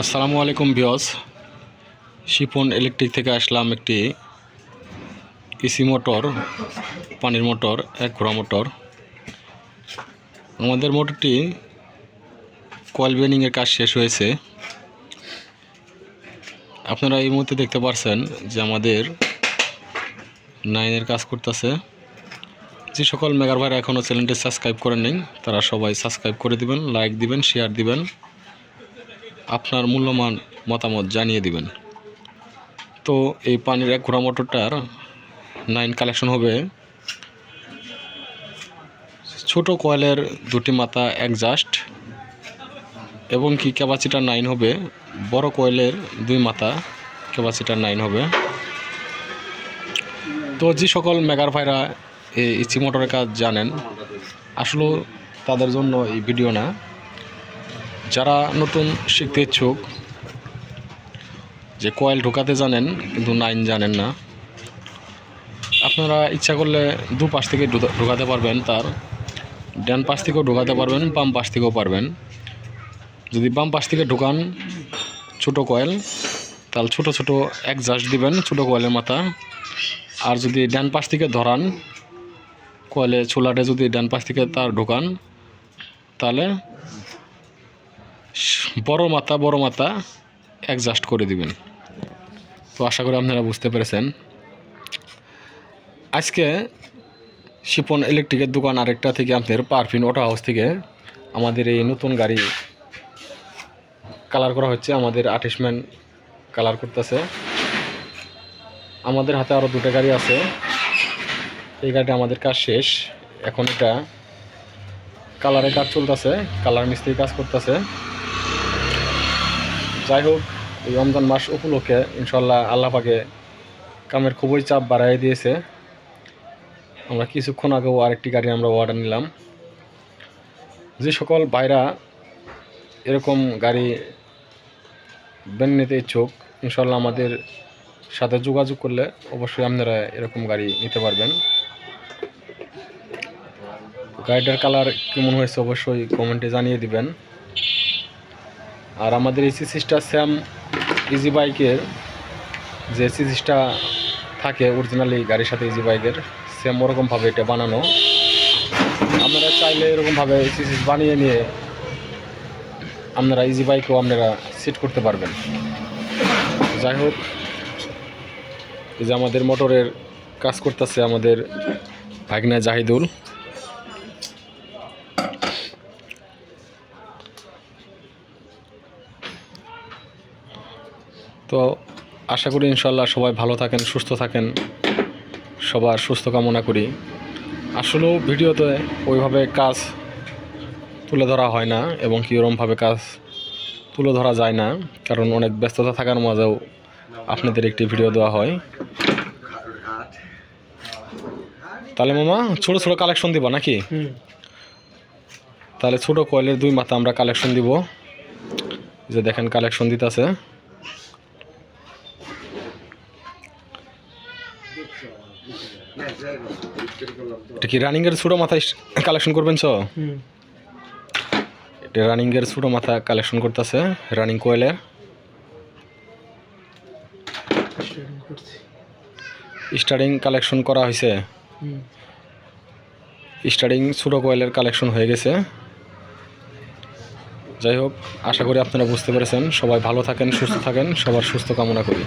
আসসালামু আলাইকুম বিয়স শিপন ইলেকট্রিক থেকে আসলাম একটি এসি মোটর, পানির মোটর, এক ঘোড়া মোটর। আমাদের মোটরটি কয়েল বেনিংয়ের কাজ শেষ হয়েছে। আপনারা এই মুহূর্তে দেখতে পারছেন যে আমাদের নাইনের কাজ করতেছে। যে সকল মেগার ভাইরা এখনও চ্যানেলটি সাবস্ক্রাইব করেন নেই, তারা সবাই সাবস্ক্রাইব করে দিবেন, লাইক দিবেন, শেয়ার দিবেন। আপনার মূল্যমান মতামত জানিয়ে দিবেন। তো এই পানির এক ঘোড়া মোটরটার নাইন কালেকশন হবে। ছোট কয়েলের দুটি মাথা একজাস্ট এবং কি ক্যাপাসিটার নাইন হবে? বড় কয়েলের দুই মাথা ক্যাপাসিটার নাইন হবে। তো যে সকল মেগার ভাইরা এই ইচি মোটরের কাজ জানেন, আসলে তাদের জন্য এই ভিডিও না। যারা নতুন শিখতে ইচ্ছুক, যে কয়েল ঢোকাতে জানেন কিন্তু নাইন জানেন না, আপনারা ইচ্ছা করলে দু পাশ থেকে ঢুকা- ঢোকাতে পারবেন তার। ডান পাশ থেকেও ঢোকাতে পারবেন, বাম পাশ থেকেও পারবেন। যদি বাম পাশ থেকে ঢোকান ছোট কয়েল, তাহলে ছোট ছোট এক জাস্ট দিবেন ছোট কয়েলের মাথা। আর যদি ডান পাশ থেকে ধরান, কয়েলে ছোলাটে যদি ডান পাশ থেকে তার ঢোকান, তাহলে বড় মাথা বড় মাথা অ্যাডজাস্ট করে দিবেন। তো আশা করি আপনারা বুঝতে পেরেছেন। আজকে শিপন ইলেকট্রিকের দোকান আরেকটা থেকে আপনাদের পারফিন অটো হাউস থেকে আমাদের এই নতুন গাড়ি কালার করা হচ্ছে। আমাদের আর্টিস্টম্যান কালার করতেছে। আমাদের হাতে আরও দুটো গাড়ি আছে। এই গাড়িটা আমাদের কাজ শেষ। এখন এটা কালারের কাজ চলতেছে। কালার মিস্ত্রি কাজ করতেছে। যাই হোক, এই রমজান মাস উপলক্ষে ইনশাল্লাহ আল্লাহ পাকে কামের খুবই চাপ বাড়াই দিয়েছে। আমরা কিছুক্ষণ আগেও আরেকটি গাড়ি আমরা অর্ডার নিলাম। যে সকল ভাইরা এরকম গাড়ি বেন নিতে ইচ্ছুক ইনশাল্লাহ আমাদের সাথে যোগাযোগ করলে অবশ্যই আপনারা এরকম গাড়ি নিতে পারবেন। গাড়িটার কালার কেমন হয়েছে অবশ্যই কমেন্টে জানিয়ে দিবেন। আর আমাদের এই সিসিসটা স্যাম ইজি বাইকের যে সিসিসটা থাকে অরিজিনালি গাড়ির সাথে ইজি বাইকের সেম ওরকমভাবে এটা বানানো। আপনারা চাইলে এরকমভাবে সিসিস বানিয়ে নিয়ে আপনারা ইজি বাইকও আপনারা সিট করতে পারবেন। যাই হোক যে আমাদের মোটরের কাজ করতেছে আমাদের ভাগনা জাহিদুল। তো আশা করি ইনশাল্লাহ সবাই ভালো থাকেন সুস্থ থাকেন। সবার সুস্থ কামনা করি। আসলেও ভিডিওতে ওইভাবে কাজ তুলে ধরা হয় না এবং কি ওরমভাবে কাজ তুলে ধরা যায় না। কারণ অনেক ব্যস্ততা থাকার মাঝেও আপনাদের একটি ভিডিও দেওয়া হয়। তাহলে মামা ছোট ছোট কালেকশন দিব নাকি? তাহলে ছোট কয়েলের দুই মাথা আমরা কালেকশন দিব। যে দেখেন কালেকশন দিতেছে। এটা কি রানিং এর ছোট মাথা কালেকশন করবেন চ এটা রানিং এর ছোট মাথা কালেকশন করতেছে রানিং কোয়েলের স্টার্টিং কালেকশন করা হয়েছে। স্টার্টিং ছোট কোয়েলের কালেকশন হয়ে গেছে। যাই হোক আশা করি আপনারা বুঝতে পেরেছেন। সবাই ভালো থাকেন সুস্থ থাকেন সবার সুস্থ কামনা করি।